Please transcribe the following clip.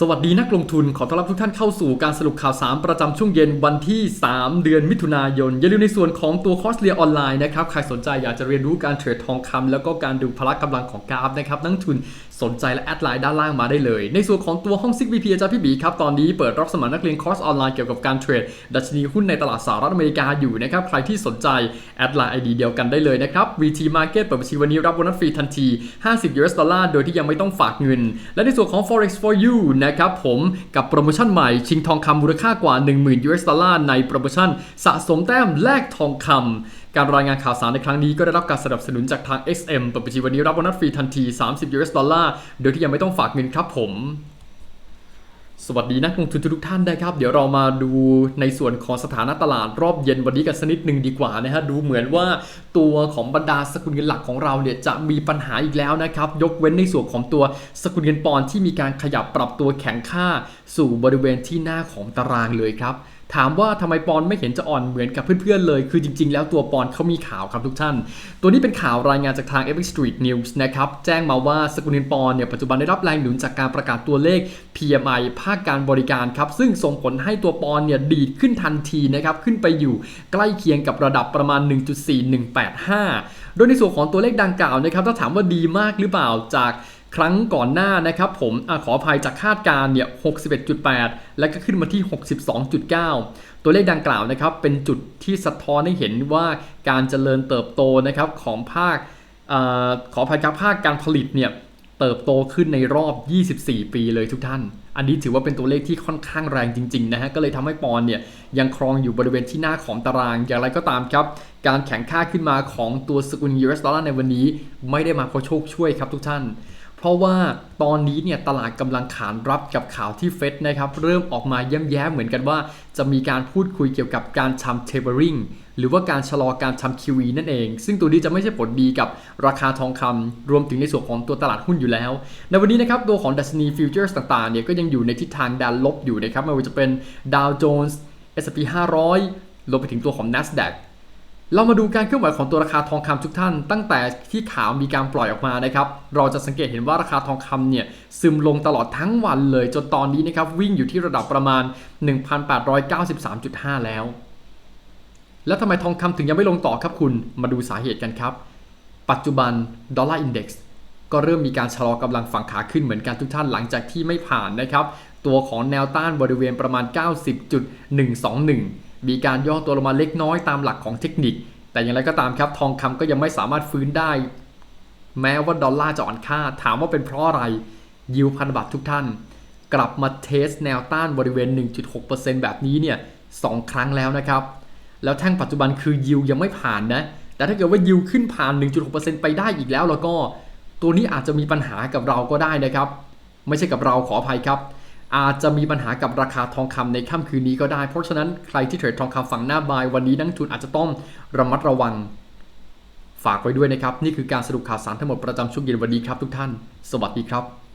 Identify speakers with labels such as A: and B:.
A: สวัสดีนักลงทุนขอต้อนรับทุกท่านเข้าสู่การสรุปข่าวสารประจำช่วงเย็นวันที่ 3 เดือนมิถุนายน อย่าลืมในส่วนของตัวคอร์สเรียนออนไลน์นะครับ ใครสนใจอยากจะเรียนรู้การเทรดทองคำแล้วก็การดูพละกำลังของกราฟนะครับนักทุน สนใจและแอดไลน์ด้านล่างมาได้เลย ในส่วนของตัวห้องซิก VP อาจารย์พี่บีครับ ตอนนี้เปิดรับสมัครนักเรียนคอร์สออนไลน์เกี่ยวกับการเทรด ดัชนีหุ้นในตลาดสหรัฐอเมริกาอยู่นะครับ ใครที่สนใจ แอดไลน์ ID เดียวกันได้เลยนะครับ VT Market เปิดบัญชีวันนี้รับโบนัสฟรีทันที 50 US ดอลลาร์โดยที่ยังไม่ต้องฝากเงิน และในส่วนของ Forex for you นะครับผมกับโปรโมชั่นใหม่ชิงทองคำมูลค่ากว่า 10,000 US ดอลลาร์ในโปรโมชั่นสะสมแต้มแลกทองคำการรายงานข่าวสารในครั้งนี้ก็ได้รับการสนับสนุนจากทาง XM เปิดบัญชีวันนี้รับโบนัสฟรีทันที 30 US ดอลลาร์ โดยที่ยังไม่ต้องฝากเงินครับผม สวัสดีนักลงทุนทุกท่านนะครับ เดี๋ยวเรามาดูในส่วนของสถานะตลาดรอบเย็นวันนี้กันสักนิดหนึ่งดีกว่านะฮะ ดูเหมือนว่าตัวของบรรดาสกุลเงินหลักของเราเนี่ยจะมีปัญหาอีกแล้วนะครับ ยกเว้นในส่วนของตัวสกุลเงินปอนด์ที่มีการขยับปรับตัวแข็งค่า สู่บริเวณที่หน้าของตารางเลยครับ ถามว่าทำไมปอนไม่เห็นจะอ่อนเหมือนกับเพื่อนๆเลย คือจริงๆ แล้วตัวปอนเขามีข่าวครับทุกท่าน ตัวนี้เป็นข่าวรายงานจากทาง FX Street News นะครับ แจ้งมาว่าสกุลเงินปอนเนี่ยปัจจุบันได้รับแรงหนุนจากการประกาศตัวเลข PMI ภาคการบริการครับ ซึ่งส่งผลให้ตัวปอนเนี่ยดีดขึ้นทันทีนะครับ ขึ้นไปอยู่ใกล้เคียงกับระดับประมาณ 1.4185 โดยในส่วนของตัวเลขดังกล่าวนะครับถ้าถามว่าดีมากหรือเปล่าจาก ครั้งก่อนหน้านะครับผมอขออภัยจากคาดการณ์เนี่ย 61.8 แล้วก็ขึ้นมาที่ 62.9 ตัวเลขดังกล่าวนะครับ เป็นจุดที่สะท้อนให้เห็นว่าการเจริญเติบโตนะครับของภาคอขออภัยครับภาคการผลิตเนี่ยเติบโตขึ้นในรอบ 24 ปีเลยทุกท่าน อันนี้ถือว่าเป็นตัวเลขที่ค่อนข้างแรงจริงๆนะฮะ ก็เลยทำให้ปอนเนี่ยยังครองอยู่บริเวณที่หน้าของตาราง อย่างไรก็ตามครับ การแข่งค่าขึ้นมาของตัวสกุล US ดอลลาร์ในวันนี้ ไม่ได้มาเพราะโชคช่วยครับทุกท่าน เพราะว่าตอนนี้เนี่ยตลาดกำลังขานรับกับข่าวที่เฟดนะครับเริ่มออกมาแย้มๆเหมือนกันว่า จะมีการพูดคุยเกี่ยวกับการทำเทเบอริงหรือว่าการชะลอการทำ QE นั่นเอง ซึ่งตัวนี้จะไม่ใช่ผลดีกับราคาทองคำรวมถึงในส่วนของตัวตลาดหุ้นอยู่แล้ว ในวันนี้นะครับตัวของดัชนีฟิวเจอร์สต่างๆเนี่ยก็ยังอยู่ในทิศทางด้านลบอยู่นะครับไม่ว่าจะเป็นดาวโจนส์ S&P 500รวมไปถึงตัวของ NASDAQ เรามาดูการเคลื่อนไหวของตัวราคาทองคำทุกท่าน ตั้งแต่ที่ข่าวมีการปล่อยออกมานะครับ เราจะสังเกตเห็นว่าราคาทองคำเนี่ยซึมลงตลอดทั้งวันเลย จนตอนนี้นะครับวิ่งอยู่ที่ระดับประมาณ 1,893.5 แล้ว แล้วทำไมทองคำถึงยังไม่ลงต่อครับคุณ มาดูสาเหตุกันครับ ปัจจุบันดอลลาร์อินเด็กซ์ก็เริ่มมีการชะลอกำลังฝั่งขาขึ้นเหมือนกันทุกท่านหลังจากที่ไม่ผ่านนะครับ ตัวของแนวต้านบริเวณประมาณ 90.121 มีการย่อตัวลงมาเล็กน้อยตามหลักของเทคนิค แต่อย่างไรก็ตามครับทองคำก็ยังไม่สามารถฟื้นได้ แม้ว่าดอลลาร์จะอ่อนค่า ถามว่าเป็นเพราะอะไรยิวพันธบัตรทุกท่าน กลับมาเทสแนวต้านบริเวณ 1.6%แบบนี้เนี่ยสองครั้งแล้วนะครับ แล้วแท่งปัจจุบันคือยิวยังไม่ผ่านนะแต่ถ้าเกิดว่ายิวขึ้นผ่าน 1.6%ไปได้อีกแล้วแล้วก็ ตัวนี้อาจจะมีปัญหากับเราก็ได้นะครับ ไม่ใช่กับเราขออภัยครับ อาจจะมีปัญหากับราคาทองคำในค่ำคืนนี้ก็ได้ เพราะฉะนั้นใครที่เทรดทองคำฝั่งหน้าบาย วันนี้นักทุนอาจจะต้องระมัดระวัง ฝากไว้ด้วยนะครับ นี่คือการสรุปข่าวสารทั้งหมดประจำช่วงเย็นวันนี้ครับทุกท่าน สวัสดีครับ